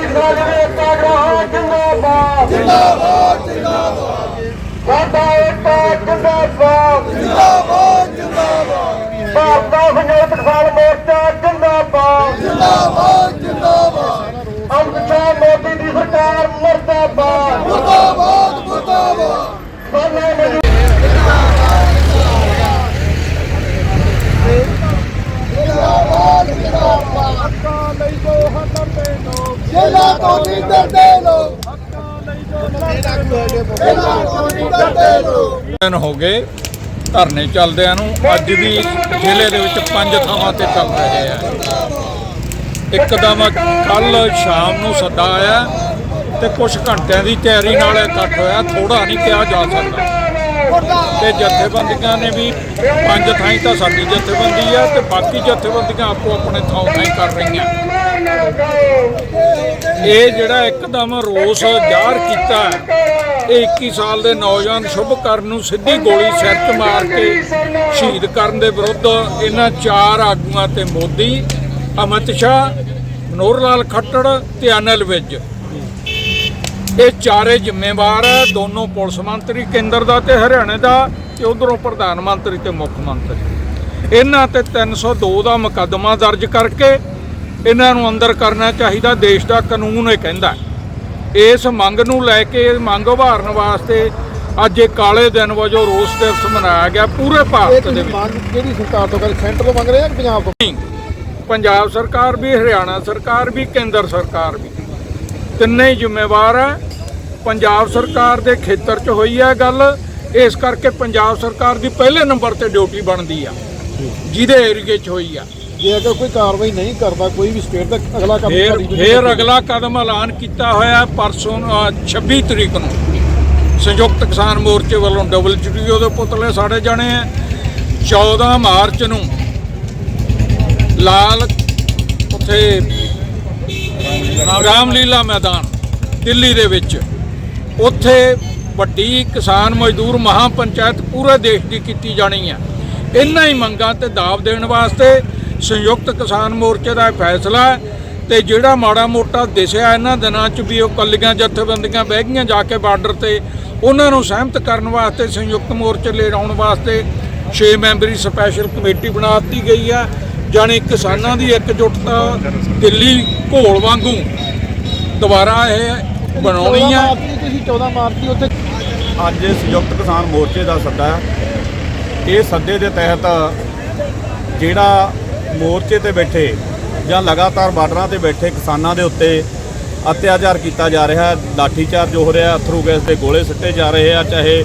ਕਿਸਾਨ ਏਕਤਾ ਗ੍ਰਾਹ ਜਿੰਦਾਬਾਦ ਜਿੰਦਾਬਾਦ। ਜਿੰਦਾਬਾਦ ਸਾਡਾ ਏਕਤਾ ਜਿੰਦਾਬਾਦ। ਜਿੰਦਾਬਾਦ ਜਿੰਦਾਬਾਦ ਭਾਰਤ ਦਾ ਸੰਯੁਕਤ ਕਿਸਾਨ ਮੋਰਚਾ ਜਿੰਦਾਬਾਦ ਜਿੰਦਾਬਾਦ। ਜਿੰਦਾਬਾਦ ਅਮਿਤ ਸ਼ਾਹ ਮੋਦੀ ਦੀ ਸਰਕਾਰ ਮਰਦਾਬਾਦ ਮੁਰਦਾਬਾਦ ਮੁਰਦਾਬਾਦ ਸਾਡਾ ਮਜ਼ਦੂਰ ਜਿੰਦਾਬਾਦ ਜਿੰਦਾਬਾਦ ਹੱਕਾਂ ਲਈ ਜੋ ਹੱਕਾਂ ਤੇ ਲੋਕ ਜੇਲਾ ਤੋਂ ਨਹੀਂ ਡਰਦੇ ਲੋਕ ਜੇਲਾ ਤੋਂ ਨਹੀਂ ਡਰਦੇ ਲੋਕ ਦਿਨ ਹੋ ਗਏ, ਧਰਨੇ ਚੱਲਦਿਆਂ ਨੂੰ ਅੱਜ ਵੀ ਜ਼ਿਲ੍ਹੇ ਦੇ ਵਿੱਚ ਪੰਜ ਥਾਵਾਂ ਤੇ ਚੱਲ ਰਹੇ ਆ। ਇੱਕਦਮ ਕੱਲ ਸ਼ਾਮ ਨੂੰ ਸੱਦਾ ਆਇਆ ਤੇ ਕੁਝ ਘੰਟਿਆਂ ਦੀ ਤਿਆਰੀ ਨਾਲ ਇਕੱਠ ਹੋਇਆ ਥੋੜਾ ਨਹੀਂ ਕਿਹਾ ਜਾ ਸਕਦਾ। ਤੇ ਜਥੇਬੰਦੀਆਂ ਨੇ ਵੀ ਪੰਜ ਥਾਈਂ ਤਾਂ ਸਾਡੀ ਜਥੇਬੰਦੀ ਆ ਤੇ ਬਾਕੀ ਜਥੇਬੰਦੀਆਂ ਆਪੋ ਆਪਣੇ ਥਾਂ ਥਾਈਂ ਕਰ ਰਹੀਆਂ। ਇਹ ਜਿਹੜਾ ਇੱਕਦਮ ਰੋਸ ਜ਼ਾਹਰ ਕੀਤਾ ਇਹ 21 ਸਾਲ ਦੇ ਨੌਜਵਾਨ ਸ਼ੁਭਕਰਨ ਨੂੰ ਸਿੱਧੀ ਗੋਲੀ ਸਿਰ 'ਚ ਮਾਰ ਕੇ ਸ਼ਹੀਦ ਕਰਨ ਦੇ ਵਿਰੁੱਧ ਇਹਨਾਂ ਚਾਰ ਆਗੂਆਂ ਤੇ ਮੋਦੀ, ਅਮਿਤ ਸ਼ਾਹ ਮਨੋਹਰ ਲਾਲ ਖੱਟੜ ਤੇ ਅਨਿਲ ਵਿਜ। ਇਹ ਚਾਰੇ ਜ਼ਿੰਮੇਵਾਰ ਹੈ, ਦੋਨੋਂ ਪੁਲਿਸ ਮੰਤਰੀ, ਕੇਂਦਰ ਦਾ ਤੇ ਹਰਿਆਣੇ ਦਾ ਤੇ ਉਧਰੋਂ ਪ੍ਰਧਾਨ ਮੰਤਰੀ ਤੇ ਮੁੱਖ ਮੰਤਰੀ। ਇਹਨਾਂ ਤੇ 302 ਦਾ ਮੁਕੱਦਮਾ ਦਰਜ ਕਰਕੇ ਇਹਨਾਂ ਨੂੰ ਅੰਦਰ ਕਰਨਾ ਚਾਹੀਦਾ ਦੇਸ਼ ਦਾ ਕਾਨੂੰਨ ਇਹ ਕਹਿੰਦਾ। ਇਸ ਮੰਗ ਨੂੰ ਲੈ ਕੇ ਮੰਗ ਉਭਾਰਨ ਵਾਸਤੇ ਅੱਜ ਇਹ ਕਾਲੇ ਦਿਨ ਵਜੋਂ ਰੋਸ ਦਿਵਸ ਮਨਾਇਆ ਗਿਆ ਪੂਰੇ ਭਾਰਤ ਦੇ ਵਿੱਚ। ਮੰਗ ਕਿਹੜੀ ਸਰਕਾਰ ਤੋਂ ਕਰ? ਸੈਂਟਰ ਤੋਂ ਮੰਗ ਰਹੇ ਆ ਕਿ ਪੰਜਾਬ ਤੋਂ? ਨਹੀਂ। ਪੰਜਾਬ ਸਰਕਾਰ ਵੀ ਹਰਿਆਣਾ ਸਰਕਾਰ ਵੀ ਕੇਂਦਰ ਸਰਕਾਰ ਵੀ। ਤਿੰਨੇ ਹੀ ਜ਼ਿੰਮੇਵਾਰ ਹੈ ਪੰਜਾਬ ਸਰਕਾਰ ਦੇ ਖੇਤਰ 'ਚ ਹੋਈ ਹੈ ਗੱਲ। ਇਸ ਕਰਕੇ ਪੰਜਾਬ ਸਰਕਾਰ ਦੀ ਪਹਿਲੇ ਨੰਬਰ ਤੇ ਡਿਊਟੀ ਬਣਦੀ ਆ। ਜਿਹਦੇ ਏਰੀਏ 'ਚ ਹੋਈ ਆ। ਜੇ ਅਗਰ ਕੋਈ ਕਾਰਵਾਈ ਨਹੀਂ ਕਰਦਾ ਕੋਈ ਵੀ ਸਟੇਟ ਦਾ ਅਗਲਾ ਕੰਮ ਫੇਰ ਫੇਰ ਅਗਲਾ ਕਦਮ ਐਲਾਨ ਕੀਤਾ ਹੋਇਆ ਹੈ ਪਰਸੋਂ ਅ, 26 ਤਰੀਕ ਨੂੰ। ਸੰਯੁਕਤ ਕਿਸਾਨ ਮੋਰਚੇ ਵੱਲੋਂ ਡਬਲਯੂਟੀਓ ਦੇ ਪੁਤਲੇ ਸਾੜੇ ਜਾਣੇ ਆ। 14 ਮਾਰਚ ਨੂੰ ਲਾਲ ਉੱਥੇ ਰਾਮਲੀਲਾ ਮੈਦਾਨ ਦਿੱਲੀ ਦੇ ਵਿੱਚ। ਉੱਥੇ ਵੱਡੀ ਕਿਸਾਨ ਮਜ਼ਦੂਰ ਮਹਾ ਪੰਚਾਇਤ ਪੂਰੇ ਦੇਸ਼ ਦੀ ਕੀਤੀ ਜਾਣੀ ਆ। ਇਹਨਾਂ ਹੀ ਮੰਗਾਂ ਤੇ ਦਾਅਵ ਦੇਣ ਵਾਸਤੇ ਸੰਯੁਕਤ ਕਿਸਾਨ ਮੋਰਚੇ ਦਾ ਇਹ ਫੈਸਲਾ ਹੈ ਤੇ ਜਿਹੜਾ ਮਾੜਾ ਮੋਟਾ ਦਿਸਿਆ ਇਹਨਾਂ ਦਿਨਾਂ 'ਚ ਵੀ ਉਹ ਕੱਲੀਆਂ ਜਥੇਬੰਦੀਆਂ ਬਹਿ ਗਈਆਂ ਜਾ ਕੇ ਬਾਰਡਰ ਤੇ ਉਹਨਾਂ ਨੂੰ ਸਹਿਮਤ ਕਰਨ ਵਾਸਤੇ ਸੰਯੁਕਤ ਮੋਰਚੇ ਲੈ ਆਉਣ ਵਾਸਤੇ 6 ਮੈਂਬਰੀ ਸਪੈਸ਼ਲ ਕਮੇਟੀ ਬਣਾ ਦਿੱਤੀ ਗਈ ਆ। ਜਾਣੀ ਕਿਸਾਨਾਂ ਦੀ ਇਕਜੁੱਟਤਾ ਦਿੱਲੀ ਘੋਲ ਵਾਂਗੂ ਦੁਬਾਰਾ ਇਹ ਬਣਾਉਣੀ 14 ਆ ਤੁਸੀਂ 14 ਮਾਰਚ ਦੀ ਉੱਥੇ ਅੱਜ ਸੰਯੁਕਤ ਕਿਸਾਨ ਮੋਰਚੇ ਦਾ ਸੱਦਾ ਹੈ। ਇਹ ਸੱਦੇ ਦੇ ਤਹਿਤ ਜਿਹੜਾ ਮੋਰਚੇ ਤੇ ਬੈਠੇ ਜਾਂ ਲਗਾਤਾਰ ਬਾਰਡਰਾਂ ਤੇ ਬੈਠੇ ਕਿਸਾਨਾਂ ਦੇ ਉੱਤੇ ਅਤਿਆਚਾਰ ਕੀਤਾ ਜਾ ਰਿਹਾ ਹੈ, ਲਾਠੀਚਾਰਜ ਹੋ ਰਿਹਾ ਅਥਰੂ ਗੈਸ ਦੇ ਗੋਲੇ ਸਿੱਟੇ ਜਾ ਰਹੇ ਆ, ਚਾਹੇ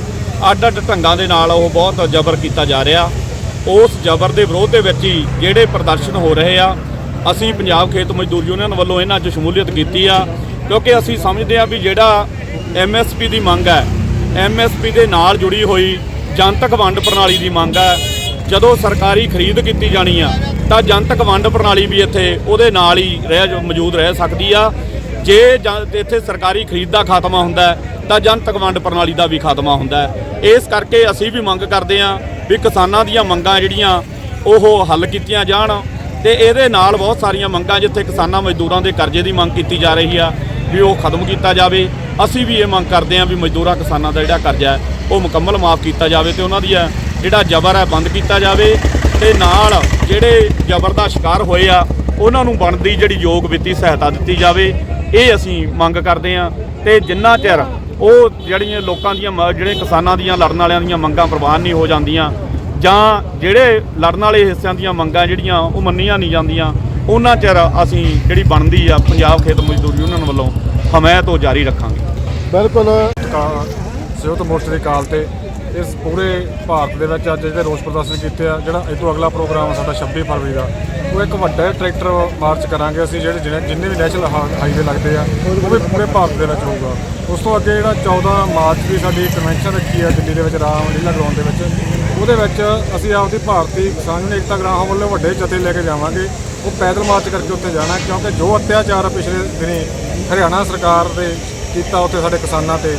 ਅੱਡ ਅੱਡ ਢੰਗਾਂ ਦੇ ਨਾਲ ਉਹ ਬਹੁਤ ਜ਼ਬਰ ਕੀਤਾ ਜਾ ਰਿਹਾ। ਉਸ ਜ਼ਬਰ ਦੇ ਵਿਰੋਧ ਦੇ ਵਿੱਚ ਹੀ ਜਿਹੜੇ ਪ੍ਰਦਰਸ਼ਨ ਹੋ ਰਹੇ ਆ, ਅਸੀਂ ਪੰਜਾਬ ਖੇਤ ਮਜ਼ਦੂਰ ਯੂਨੀਅਨ ਵੱਲੋਂ ਇਹਨਾਂ 'ਚ ਸ਼ਮੂਲੀਅਤ ਕੀਤੀ ਆ, ਕਿਉਂਕਿ ਅਸੀਂ ਸਮਝਦੇ ਆ ਵੀ ਜਿਹੜਾ ਐਮਐਸਪੀ ਦੀ ਮੰਗ ਹੈ ਐਮਐਸਪੀ ਦੇ ਨਾਲ ਜੁੜੀ ਹੋਈ ਜਨਤਕ ਵੰਡ ਪ੍ਰਣਾਲੀ ਦੀ ਮੰਗ ਹੈ ਜਦੋਂ ਸਰਕਾਰੀ ਖਰੀਦ ਕੀਤੀ ਜਾਣੀ ਆ, ਤਾਂ ਜਨਤਕ ਵੰਡ ਪ੍ਰਣਾਲੀ ਵੀ ਇੱਥੇ ਉਹਦੇ ਨਾਲ ਹੀ ਰਹਿ ਮੌਜੂਦ ਰਹਿ ਸਕਦੀ ਆ। ਜੇ ਜਨ- ਇੱਥੇ ਸਰਕਾਰੀ ਖਰੀਦ ਦਾ ਖਾਤਮਾ ਹੁੰਦਾ ਤਾਂ ਜਨਤਕ ਵੰਡ ਪ੍ਰਣਾਲੀ ਦਾ ਵੀ ਖਾਤਮਾ ਹੁੰਦਾ ਇਸ ਕਰਕੇ ਅਸੀਂ ਵੀ ਮੰਗ ਕਰਦੇ ਹਾਂ ਵੀ ਕਿਸਾਨਾਂ ਦੀਆਂ ਮੰਗਾਂ ਜਿਹੜੀਆਂ, ਉਹ ਹੱਲ ਕੀਤੀਆਂ ਜਾਣ ਤੇ ਇਹਦੇ ਨਾਲ ਬਹੁਤ ਸਾਰੀਆਂ ਮੰਗਾਂ ਜਿੱਥੇ ਕਿਸਾਨਾਂ ਮਜ਼ਦੂਰਾਂ ਦੇ ਕਰਜ਼ੇ ਦੀ ਮੰਗ ਕੀਤੀ ਜਾ ਰਹੀ ਆ, ਵੀ ਉਹ ਖਤਮ ਕੀਤਾ ਜਾਵੇ। ਅਸੀਂ ਵੀ ਇਹ ਮੰਗ ਕਰਦੇ ਹਾਂ ਵੀ ਮਜ਼ਦੂਰਾਂ ਕਿਸਾਨਾਂ ਦਾ ਜਿਹੜਾ ਕਰਜ਼ਾ ਹੈ, ਉਹ ਮੁਕੰਮਲ ਮਾਫ ਕੀਤਾ ਜਾਵੇ ਤੇ ਉਹਨਾਂ ਦੀਆਂ ਜਿਹੜਾ ਜ਼ਬਰ ਹੈ ਬੰਦ ਕੀਤਾ ਜਾਵੇ ਤੇ ਨਾਲ ਜਿਹੜੇ ਜ਼ਬਰ ਦਾ ਸ਼ਿਕਾਰ ਹੋਏ ਆ ਉਹਨਾਂ ਨੂੰ ਬਣਦੀ ਜਿਹੜੀ ਯੋਗ ਵਿੱਤੀ ਸਹਾਇਤਾ ਦਿੱਤੀ ਜਾਵੇ ਇਹ ਅਸੀਂ ਮੰਗ ਕਰਦੇ ਹਾਂ। ਤੇ ਜਿੰਨਾ ਚਿਰ ਉਹ ਜਿਹੜੀਆਂ ਲੋਕਾਂ ਦੀਆਂ ਜਿਹੜੇ ਕਿਸਾਨਾਂ ਦੀਆਂ ਲੜਨ ਵਾਲਿਆਂ ਦੀਆਂ ਮੰਗਾਂ ਪ੍ਰਵਾਨ ਨਹੀਂ ਹੋ ਜਾਂਦੀਆਂ ਜਾਂ ਜਿਹੜੇ ਲੜਨ ਵਾਲੇ ਹਿੱਸਿਆਂ ਦੀਆਂ ਮੰਗਾਂ ਜਿਹੜੀਆਂ ਉਹ ਮੰਨੀਆਂ ਨਹੀਂ ਜਾਂਦੀਆਂ ਉਹਨਾਂ ਚਿਰ ਅਸੀਂ ਜਿਹੜੀ ਬਣਦੀ ਆ ਪੰਜਾਬ ਖੇਤ ਮਜ਼ਦੂਰ ਯੂਨੀਅਨ ਵੱਲੋਂ ਹਮਾਇਤ ਉਹ ਜਾਰੀ ਰੱਖਾਂਗੇ। ਬਿਲਕੁਲ। ਸੰਯੁਕਤ ਮੋਰਚੇ ਦੀ ਕਾਲ ਤੇ ਇਸ ਪੂਰੇ ਭਾਰਤ ਦੇ ਵਿੱਚ ਅੱਜ ਜਿਹੜੇ ਰੋਸ ਪ੍ਰਦਰਸ਼ਨ ਕੀਤੇ ਆ, ਜਿਹੜਾ ਇਹ ਤੋਂ ਅਗਲਾ ਪ੍ਰੋਗਰਾਮ ਆ ਸਾਡਾ 26 ਫਰਵਰੀ ਦਾ। ਉਹ ਇੱਕ ਵੱਡਾ ਟਰੈਕਟਰ ਮਾਰਚ ਕਰਾਂਗੇ ਅਸੀਂ, ਜਿਹੜੇ ਜਿੰਨੇ ਜਿੰਨੇ ਵੀ ਨੈਸ਼ਨਲ ਹਾਈਵੇ ਲੱਗਦੇ ਆ, ਉਹ ਵੀ ਪੂਰੇ ਭਾਰਤ ਦੇ ਵਿੱਚ ਹੋਊਗਾ। ਉਸ ਤੋਂ ਅੱਗੇ ਜਿਹੜਾ 14 ਮਾਰਚ ਦੀ ਸਾਡੀ ਕਨਵੈਨਸ਼ਨ ਰੱਖੀ ਆ ਦਿੱਲੀ ਦੇ ਵਿੱਚ, ਰਾਮ ਲੀਲਾ ਗਰਾਊਂਡ ਦੇ ਵਿੱਚ, ਉਹਦੇ ਵਿੱਚ ਅਸੀਂ ਆਪਦੀ ਭਾਰਤੀ ਕਿਸਾਨ ਏਕਤਾ ਗ੍ਰਾਮ ਵੱਲੋਂ ਵੱਡੇ ਜਥੇ ਲੈ ਕੇ ਜਾਵਾਂਗੇ। ਉਹ ਪੈਦਲ ਮਾਰਚ ਕਰਕੇ ਉੱਥੇ ਜਾਣਾ, ਕਿਉਂਕਿ ਜੋ ਅਤਿਆਚਾਰ ਪਿਛਲੇ ਦਿਨੀ ਹਰਿਆਣਾ ਸਰਕਾਰ ਦੇ ਕੀਤਾ ਉੱਥੇ ਸਾਡੇ ਕਿਸਾਨਾਂ ਤੇ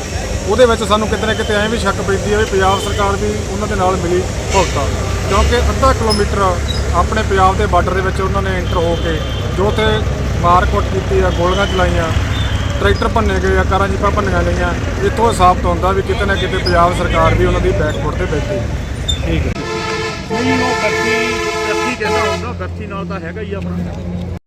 ਉਹਦੇ ਵਿੱਚ ਸਾਨੂੰ ਕਿਤੇ ਨਾ ਕਿਤੇ ਐਂ ਵੀ ਸ਼ੱਕ ਪੈਂਦੀ ਹੈ ਵੀ ਪੰਜਾਬ ਸਰਕਾਰ ਵੀ ਉਹਨਾਂ ਦੇ ਨਾਲ ਮਿਲੀ ਭੁਗਤਾ ਕਿਉਂਕਿ ਅੱਧਾ ਕਿਲੋਮੀਟਰ ਆਪਣੇ ਪੰਜਾਬ ਦੇ ਬਾਰਡਰ ਦੇ ਵਿੱਚ ਉਹਨਾਂ ਨੇ ਐਂਟਰ ਹੋ ਕੇ ਜੋ ਉੱਥੇ ਮਾਰਕੁੱਟ ਕੀਤੀ ਆ ਗੋਲੀਆਂ ਚਲਾਈਆਂ ਟਰੈਕਟਰ ਭੰਨੇ ਗਏ ਆ ਕਾਰਾਂ ਜੀਪਾਂ ਭੰਨੀਆਂ ਗਈਆਂ ਇੱਥੋਂ ਸਾਬਤ ਹੁੰਦਾ ਵੀ ਕਿਤੇ ਨਾ ਕਿਤੇ ਪੰਜਾਬ ਸਰਕਾਰ ਵੀ ਉਹਨਾਂ ਦੀ ਬੈਕਫੁੱਟ ਤੇ ਬੈਠੀ। ਨਹੀਂ ਉਹ ਗੱਤੀ ਗੱਤੀ ਕਹਿੰਦਾ ਹੁੰਦਾ ਗੱਤੀ ਨਾਲ ਤਾਂ ਹੈਗਾ ਹੀ ਆਪਣਾ।